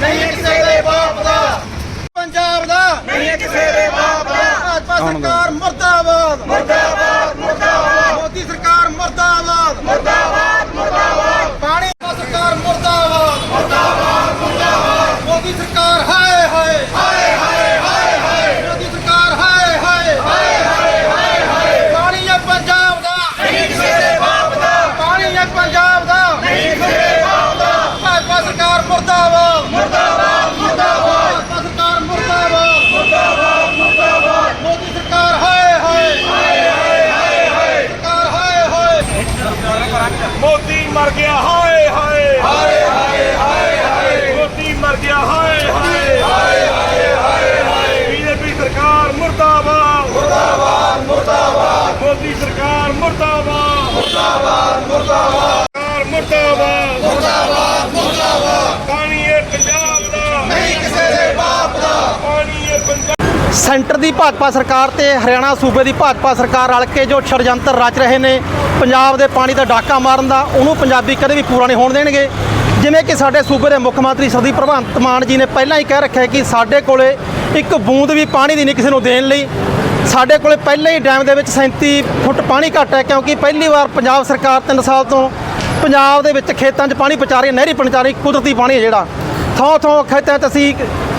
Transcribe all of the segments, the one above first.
ਕਿਸੇ ਦੇ ਬਾਪ ਦਾ। ਪੰਜਾਬ ਦਾ। ਨਹੀਂ ਕਿਸੇ ਦੇ ਬਾਪ ਦਾ। ਭਾਜਪਾ ਸਰਕਾਰ ਮਰਦਾਬਾਦ। ਮੋਦੀ ਮਰ ਗਿਆ ਹਾਏ ਹਾਏ। ਹਾਏ ਹਾਏ ਹਾਏ ਹਾਏ। ਮੋਦੀ ਮਰ ਗਿਆ ਹਾਏ ਹਾਏ ਹਾਏ ਹਾਏ ਹਾਏ ਹਾਏ ਬੀਜੇਪੀ ਸਰਕਾਰ ਮੁਰਦਾਬਾਦ ਮੁਰਦਾਬਾਦ ਮੁਰਦਾਬਾਦ ਮੋਦੀ ਸਰਕਾਰ ਮੁਰਦਾਬਾਦ ਮੁਰਦਾਬਾਦ ਮੁਰਦਾਬਾਦ ਸਰਕਾਰ ਮੁਰਦਾਬਾਦ ਮੁਰਦਾਬਾਦ ਮੁਰਦਾਬਾਦ ਪਾਣੀ ਇਹ ਪੰਜਾਬ ਦਾ ਨਹੀਂ ਕਿਸੇ ਦੇ ਬਾਪ ਦਾ ਪਾਣੀ ਇਹ ਪੰਜਾਬ ਸੈਂਟਰ ਦੀ ਭਾਜਪਾ ਸਰਕਾਰ ਤੇ ਹਰਿਆਣਾ ਸੂਬੇ ਦੀ ਭਾਜਪਾ ਸਰਕਾਰ ਰਲ ਕੇ ਜੋ ਛੜਯੰਤਰ ਰਚ ਰਹੇ ਨੇ, ਪੰਜਾਬ ਦੇ ਪਾਣੀ ਦਾ ਡਾਕਾ ਮਾਰਨ ਦਾ, ਉਹਨੂੰ ਪੰਜਾਬੀ ਕਦੇ ਵੀ ਪੂਰਾ ਨਹੀਂ ਹੋਣ ਦੇਣਗੇ। ਜਿਵੇਂ ਕਿ ਸਾਡੇ ਸੂਬੇ ਦੇ ਮੁੱਖ ਮੰਤਰੀ ਸਰਦੀਪ ਭਗਵੰਤ ਮਾਨ ਜੀ ਨੇ ਪਹਿਲਾਂ ਹੀ ਕਹਿ ਰੱਖਿਆ ਕਿ ਸਾਡੇ ਕੋਲੇ ਇੱਕ ਬੂੰਦ ਵੀ ਪਾਣੀ ਦੀ ਨਹੀਂ ਕਿਸੇ ਨੂੰ ਦੇਣ ਲਈ। ਸਾਡੇ ਕੋਲੇ ਪਹਿਲਾਂ ਹੀ ਡੈਮ ਦੇ ਵਿੱਚ 37 ਫੁੱਟ ਪਾਣੀ ਘੱਟ ਹੈ, ਕਿਉਂਕਿ ਪਹਿਲੀ ਵਾਰ ਪੰਜਾਬ ਸਰਕਾਰ 3 ਸਾਲ ਤੋਂ ਪੰਜਾਬ ਦੇ ਵਿੱਚ ਖੇਤਾਂ 'ਚ ਪਾਣੀ ਪਹੁੰਚਾ ਰਹੀ ਹੈ, ਨਹਿਰੀ ਪਹੁੰਚਾ ਰਹੀ, ਕੁਦਰਤੀ ਪਾਣੀ ਹੈ ਜਿਹੜਾ। ਥਾਂ ਥੋਂ ਖੇਤਾਂ 'ਚ ਅਸੀਂ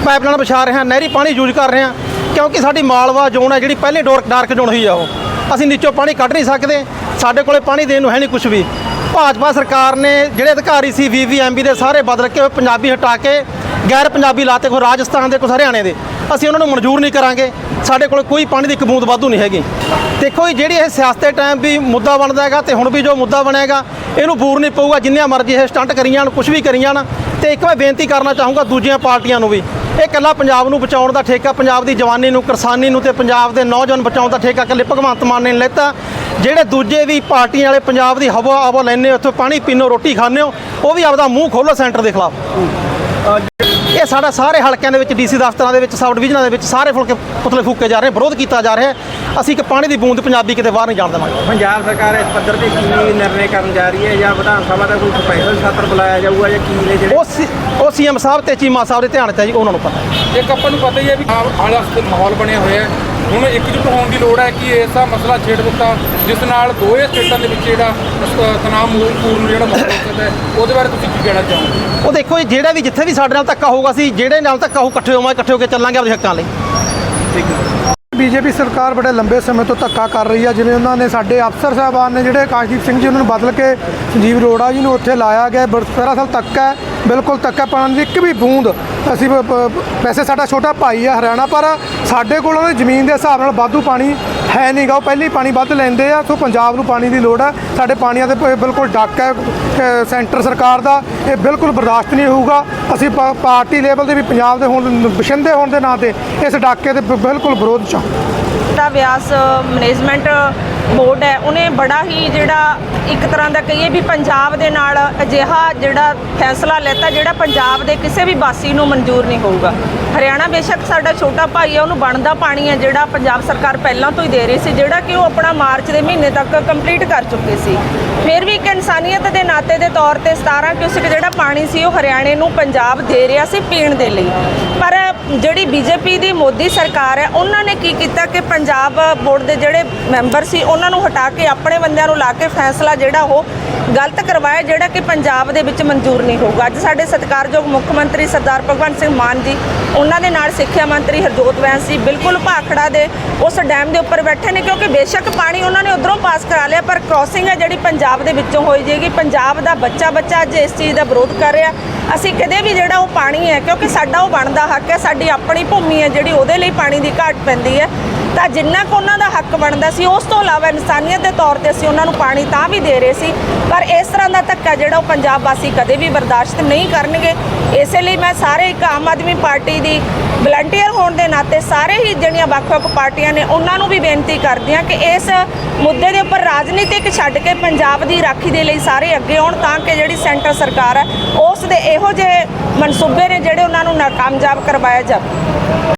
ਪਾਈਪਲਾਈਨ ਵਿਛਾ ਰਹੇ ਹਾਂ, ਨਹਿਰੀ ਪਾਣੀ ਯੂਜ਼ ਕਰ ਰਹੇ ਹਾਂ। ਕਿਉਂਕਿ ਸਾਡੀ ਮਾਲਵਾ ਜ਼ੋਨ ਹੈ ਜਿਹੜੀ ਪਹਿਲੇ ਡੋਰਕ ਡਾਰਕ ਜ਼ੋਨ ਹੋਈ ਆ ਉਹ। ਅਸੀਂ ਨੀਚੋਂ ਪਾਣੀ ਕੱਢ ਨਹੀਂ ਸਕਦੇ, ਸਾਡੇ ਕੋਲੇ ਪਾਣੀ ਦੇਣ ਨੂੰ ਹੈ ਨਹੀਂ ਕੁਝ ਵੀ। ਭਾਜਪਾ ਸਰਕਾਰ ਨੇ ਜਿਹੜੇ ਅਧਿਕਾਰੀ ਸੀ ਵੀਵੀਐਮਬੀ ਦੇ ਸਾਰੇ ਬਦਲ ਕੇ ਪੰਜਾਬੀ ਹਟਾ ਕੇ ਗੈਰ ਪੰਜਾਬੀ ਲਾਤੇ ਕੋ ਰਾਜਸਥਾਨ ਦੇ ਕੁਛ ਹਰਿਆਣੇ ਦੇ। ਅਸੀਂ ਉਹਨਾਂ ਨੂੰ ਮਨਜ਼ੂਰ ਨਹੀਂ ਕਰਾਂਗੇ। ਸਾਡੇ ਕੋਲ ਕੋਈ ਪਾਣੀ ਦੀ ਇੱਕ ਬੂੰਦ ਵਾਧੂ ਨਹੀਂ ਹੈਗੀ। ਦੇਖੋ ਜੀ, ਜਿਹੜੀ ਇਹ ਸਿਆਸਤ ਟਾਈਮ ਵੀ ਮੁੱਦਾ ਬਣਦਾ ਹੈਗਾ ਤੇ ਹੁਣ ਵੀ ਜੋ ਮੁੱਦਾ ਬਣੇਗਾ, ਇਹਨੂੰ ਬੂਰ ਨਹੀਂ ਪਊਗਾ। ਜਿੰਨੀਆਂ ਮਰਜ਼ੀ ਇਹ ਸਟੰਟ ਕਰੀ ਜਾਣ ਕੁਝ ਵੀ ਕਰੀ ਜਾਣ, ਤੇ ਇੱਕ ਮੈਂ ਬੇਨਤੀ ਕਰਨਾ ਚਾਹੂੰਗਾ ਦੂਜੀਆਂ ਪਾਰਟੀਆਂ ਨੂੰ ਵੀ। ਇਹ ਇਕੱਲਾ ਪੰਜਾਬ ਨੂੰ ਬਚਾਉਣ ਦਾ ਠੇਕਾ, ਪੰਜਾਬ ਦੀ ਜਵਾਨੀ ਨੂੰ, ਕਿਸਾਨੀ ਨੂੰ ਤੇ ਪੰਜਾਬ ਦੇ ਨੌਜਵਾਨ ਬਚਾਉਣ ਦਾ ਠੇਕਾ ਇਕੱਲੇ ਭਗਵੰਤ ਮਾਨ ਨੇ ਨਹੀਂ ਲੈਤਾ। ਜਿਹੜੇ ਦੂਜੇ ਵੀ ਪਾਰਟੀਆਂ ਵਾਲੇ ਪੰਜਾਬ ਦੀ ਹਵਾ ਆਵਾ ਲੈਂਦੇ ਉੱਥੋਂ ਪਾਣੀ ਪੀਣੋ ਰੋਟੀ ਖਾਂਦੇ ਹੋ, ਉਹ ਵੀ ਆਪਦਾ ਮੂੰਹ ਖੋਲੋ ਸੈਂਟਰ ਦੇ ਖਿਲਾਫ। ਇਹ ਸਾਡਾ ਸਾਰੇ ਹਲਕਿਆਂ ਦੇ ਵਿੱਚ ਡੀਸੀ ਦਫ਼ਤਰਾਂ ਦੇ ਵਿੱਚ ਸਬ ਡਿਵੀਜ਼ਨਾਂ ਦੇ ਵਿੱਚ ਸਾਰੇ ਫੁਲਕੇ ਪੁਤਲੇ ਫੂਕੇ ਜਾ ਰਹੇ ਵਿਰੋਧ ਕੀਤਾ ਜਾ ਰਿਹਾ ਹੈ। ਅਸੀਂ ਇੱਕ ਪਾਣੀ ਦੀ ਬੂੰਦ ਪੰਜਾਬੀ ਕਿਤੇ ਬਾਹਰ ਨਹੀਂ ਜਾਣ ਦੇਵਾਂਗੇ। ਪੰਜਾਬ ਸਰਕਾਰ ਇਸ ਪੱਧਰ ਤੇ ਕੀ ਨਿਰਣੇ ਕਰਨ ਜਾ ਰਹੀ ਹੈ ਜਾਂ ਵਿਧਾਨ ਸਭਾ ਦਾ ਕੋਈ ਸਪੈਸ਼ਲ ਸੱਤਰ ਬੁਲਾਇਆ ਜਾਊਗਾ ਜਾਂ ਕੀ ਨੇ ਜਿਹੜੇ ਉਹ ਸੀ- ਉਹ ਸੀਐਮ ਸਾਹਿਬ ਤੇ ਚੀਮਾ ਸਾਹਿਬ ਦੇ ਧਿਆਨ 'ਚ ਹੈ ਜੀ ਉਹਨਾਂ ਨੂੰ ਪਤਾ ਹੈ। ਇੱਕ ਆਪਾਂ ਨੂੰ ਪਤਾ ਹੀ ਹੈ ਵੀ ਆਲਾ ਮਾਹੌਲ ਬਣਿਆ ਹੋਇਆ ਹੈ। ਹੁਣ ਇੱਕਜੁੱਟ ਹੋਣ ਦੀ ਲੋੜ ਹੈ ਕਿ ਐਸਾ ਮਸਲਾ ਛੇੜ ਦਿੱਤਾ ਜਿਸ ਨਾਲ ਦੋਵੇਂ ਸਟੇਟਾਂ ਦੇ ਵਿੱਚ ਜਿਹੜਾ ਅਸ- ਤਣਾਅ ਮੂਲ ਪੂਰਨ ਜਿਹੜਾ ਮਾਹੌਲ ਹੋ ਹੈ ਉਹਦੇ ਬਾਰੇ ਤੁਸੀਂ ਕੀ ਕਹਿਣਾ ਚਾਹੋਗੇ? ਉਹ ਦੇਖੋ ਜੀ ਜਿਹੜਾ ਵੀ ਜਿੱਥੇ ਵੀ ਸਾਡੇ ਨਾਲ ਧੱਕਾ ਹੋਊਗਾ ਅਸੀਂ ਜਿਹੜੇ ਨਾਲ ਧੱਕਾ ਹੋਊ ਇਕੱਠੇ ਹੋਵਾਂਗੇ ਇਕੱਠੇ ਹੋ ਕੇ ਚੱਲਾਂਗੇ ਆਪਣੇ ਹੱਕਾਂ ਲਈ। ਬੀਜੇਪੀ ਸਰਕਾਰ ਬੜੇ ਲੰਬੇ ਸਮੇਂ ਤੋਂ ਧੱਕਾ ਕਰ ਰਹੀ ਹੈ ਜਿਵੇਂ ਉਹਨਾਂ ਨੇ ਸਾਡੇ ਅਫਸਰ ਸਾਹਿਬਾਨ ਨੇ ਜਿਹੜੇ ਆਕਾਸ਼ਦੀਪ ਸਿੰਘ ਜੀ ਉਹਨਾਂ ਨੂੰ ਬਦਲ ਕੇ ਸੰਜੀਵ ਅਰੋੜਾ ਜੀ ਨੂੰ ਉੱਥੇ ਲਾਇਆ ਗਿਆ ਬੜ- ਦਰਅਸਲ ਧੱਕਾ ਹੈ ਬਿਲਕੁਲ ਧੱਕਾ ਪਾਉਣ ਦੀ ਇੱਕ ਵੀ ਬੂੰਦ ਅਸੀਂ ਵੈਸੇ ਸਾਡਾ ਛੋਟਾ ਭਾਈ ਹੈ ਹਰਿਆਣਾ ਪਰ ਸਾਡੇ ਕੋਲ ਉਹਨਾਂ ਦੀ ਜ਼ਮੀਨ ਦੇ ਹਿਸਾਬ ਨਾਲ ਵਾਧੂ ਪਾਣੀ ਹੈ ਨਹੀਂਗਾ ਉਹ ਪਹਿਲੀ ਪਾਣੀ ਵੱਧ ਲੈਂਦੇ ਆ, ਸੋ ਪੰਜਾਬ ਨੂੰ ਪਾਣੀ ਦੀ ਲੋੜ ਹੈ ਸਾਡੇ ਪਾਣੀਆਂ ਦੇ ਬਿਲਕੁਲ ਡੱਕ ਹੈ ਸੈਂਟਰ ਸਰਕਾਰ ਦਾ ਇਹ ਬਿਲਕੁਲ ਬਰਦਾਸ਼ਤ ਨਹੀਂ ਹੋਊਗਾ। ਅਸੀਂ ਪਾ- ਪਾਰਟੀ ਲੈਵਲ ਦੇ ਵੀ ਪੰਜਾਬ ਦੇ ਹੋਣ ਬਸ਼ਿੰਦੇ ਹੋਣ ਦੇ ਨਾਂ ਤੇ ਇਸ ਡਾਕੇ ਦੇ ਬਿਲਕੁਲ ਵਿਰੋਧ ਚ ਹਾਂ ਵਿਆਸ ਮੈਨੇਜਮੈਂਟ ਬੋਰਡ ਹੈ, ਉਹਨੇ ਬੜਾ ਹੀ ਜਿਹੜਾ ਇੱਕ ਤਰ੍ਹਾਂ ਦਾ ਕਹੀਏ ਵੀ ਪੰਜਾਬ ਦੇ ਨਾਲ ਅਜਿਹਾ ਜਿਹੜਾ ਫੈਸਲਾ ਲੈਤਾ ਜਿਹੜਾ ਪੰਜਾਬ ਦੇ ਕਿਸੇ ਵੀ ਵਾਸੀ ਨੂੰ ਮਨਜ਼ੂਰ ਨਹੀਂ ਹੋਊਗਾ। ਹਰਿਆਣਾ ਬੇਸ਼ੱਕ ਸਾਡਾ ਛੋਟਾ ਭਾਈ ਹੈ, ਉਹਨੂੰ ਬਣਦਾ ਪਾਣੀ ਹੈ, ਜਿਹੜਾ ਪੰਜਾਬ ਸਰਕਾਰ ਪਹਿਲਾਂ ਤੋਂ ਹੀ ਦੇ ਰਹੀ ਸੀ, ਜਿਹੜਾ ਕਿ ਉਹ ਆਪਣਾ ਮਾਰਚ ਦੇ ਮਹੀਨੇ ਤੱਕ ਕੰਪਲੀਟ ਕਰ ਚੁੱਕੇ ਸੀ। ਫਿਰ ਵੀ ਇੱਕ ਇਨਸਾਨੀਅਤ ਦੇ ਨਾਤੇ ਦੇ ਤੌਰ ਤੇ 17 ਕਿਊਸਕ ਜਿਹੜਾ ਪਾਣੀ ਸੀ, ਉਹ ਹਰਿਆਣੇ ਨੂੰ ਪੰਜਾਬ ਦੇ ਰਿਹਾ ਸੀ ਪੀਣ ਦੇ ਲਈ। ਪਰ ਜਿਹੜੀ ਬੀਜੇਪੀ ਦੀ ਮੋਦੀ ਸਰਕਾਰ ਹੈ, ਉਹਨਾਂ ਨੇ ਕੀ ਕੀਤਾ ਕਿ ਪੰਜਾਬ ਬੋਰਡ ਦੇ ਜਿਹੜੇ ਮੈਂਬਰ ਸੀ, ਉਹਨਾਂ ਨੂੰ ਹਟਾ ਕੇ ਆਪਣੇ ਬੰਦਿਆਂ ਨੂੰ ਲਾ ਕੇ ਫੈਸਲਾ ਜਿਹੜਾ ਉਹ ਗਲਤ ਕਰਵਾਇਆ ਜਿਹੜਾ ਕਿ ਪੰਜਾਬ ਦੇ ਵਿੱਚ ਮਨਜ਼ੂਰ ਨਹੀਂ ਹੋਊਗਾ। ਅੱਜ ਸਾਡੇ ਸਤਿਕਾਰਯੋਗ ਮੁੱਖ ਮੰਤਰੀ ਸਰਦਾਰ ਭਗਵੰਤ ਸਿੰਘ ਮਾਨ ਜੀ, ਉਹਨਾਂ ਦੇ ਨਾਲ ਸਿੱਖਿਆ ਮੰਤਰੀ ਹਰਜੋਤ ਵੈਂਸ ਜੀ ਬਿਲਕੁਲ ਭਾਖੜਾ ਦੇ ਉਸ ਡੈਮ ਦੇ ਉੱਪਰ ਬੈਠੇ ਨੇ ਕਿਉਂਕਿ ਬੇਸ਼ੱਕ ਪਾਣੀ ਉਹਨਾਂ ਨੇ ਉਧਰੋਂ ਪਾਸ ਕਰਾ ਲਿਆ, ਪਰ ਕ੍ਰਾਸਿੰਗ ਹੈ ਜਿਹੜੀ ਪੰਜਾਬ ਦੇ ਵਿੱਚੋਂ ਹੋਈ ਜੇਗੀ ਪੰਜਾਬ ਦਾ ਬੱਚਾ ਬੱਚਾ ਅੱਜ ਇਸ ਚੀਜ਼ ਦਾ ਵਿਰੋਧ ਕਰ ਰਿਹਾ। ਅਸੀਂ ਕਦੇ ਵੀ ਜਿਹੜਾ ਉਹ ਪਾਣੀ ਹੈ, ਕਿਉਂਕਿ ਸਾਡਾ ਉਹ ਬਣਦਾ ਹੱਕ ਹੈ, ਸਾਡੀ ਆਪਣੀ ਭੂਮੀ ਹੈ ਜਿਹੜੀ ਉਹਦੇ ਲਈ ਪਾਣੀ ਦੀ ਘਾਟ ਪੈਂਦੀ ਹੈ। ਤਾਂ ਜਿੰਨਾ ਕੁ ਉਹਨਾਂ ਦਾ ਹੱਕ ਬਣਦਾ ਸੀ, ਉਸ ਤੋਂ ਇਲਾਵਾ ਇਨਸਾਨੀਅਤ ਦੇ ਤੌਰ ਤੇ ਅਸੀਂ ਉਹਨਾਂ ਨੂੰ ਪਾਣੀ ਤਾਂ ਵੀ ਦੇ ਰਹੇ ਸੀ, ਪਰ ਇਸ ਤਰ੍ਹਾਂ ਦਾ ਧੱਕਾ ਜਿਹੜਾ ਉਹ ਪੰਜਾਬ ਵਾਸੀ ਕਦੇ ਵੀ ਬਰਦਾਸ਼ਤ ਨਹੀਂ ਕਰਨਗੇ। ਇਸੇ ਲਈ ਮੈਂ ਸਾਰੇ ਇੱਕ ਆਮ ਆਦਮੀ ਪਾਰਟੀ ਦੀ ਵਲੰਟੀਅਰ ਹੋਣ ਦੇ ਨਾਤੇ ਸਾਰੇ ਹੀ ਜਿਹੜੀਆਂ ਵੱਖ-ਵੱਖ ਪਾਰਟੀਆਂ ਨੇ, ਉਹਨਾਂ ਨੂੰ ਵੀ ਬੇਨਤੀ ਕਰਦੀ ਹਾਂ ਕਿ ਇਸ ਮੁੱਦੇ ਦੇ ਉੱਪਰ ਰਾਜਨੀਤਿਕ ਛੱਡ ਕੇ ਪੰਜਾਬ ਦੀ ਰਾਖੀ ਦੇ ਲਈ ਸਾਰੇ ਅੱਗੇ ਆਉਣ, ਤਾਂ ਕਿ ਜਿਹੜੀ ਸੈਂਟਰ ਸਰਕਾਰ ਹੈ, ਉਸ ਦੇ ਇਹੋ ਜਿਹੇ ਮਨਸੂਬੇ ਨੇ ਜਿਹੜੇ ਉਹਨਾਂ ਨੂੰ ਨਾਕਾਮਯਾਬ ਕਰਵਾਇਆ ਜਾਵੇ।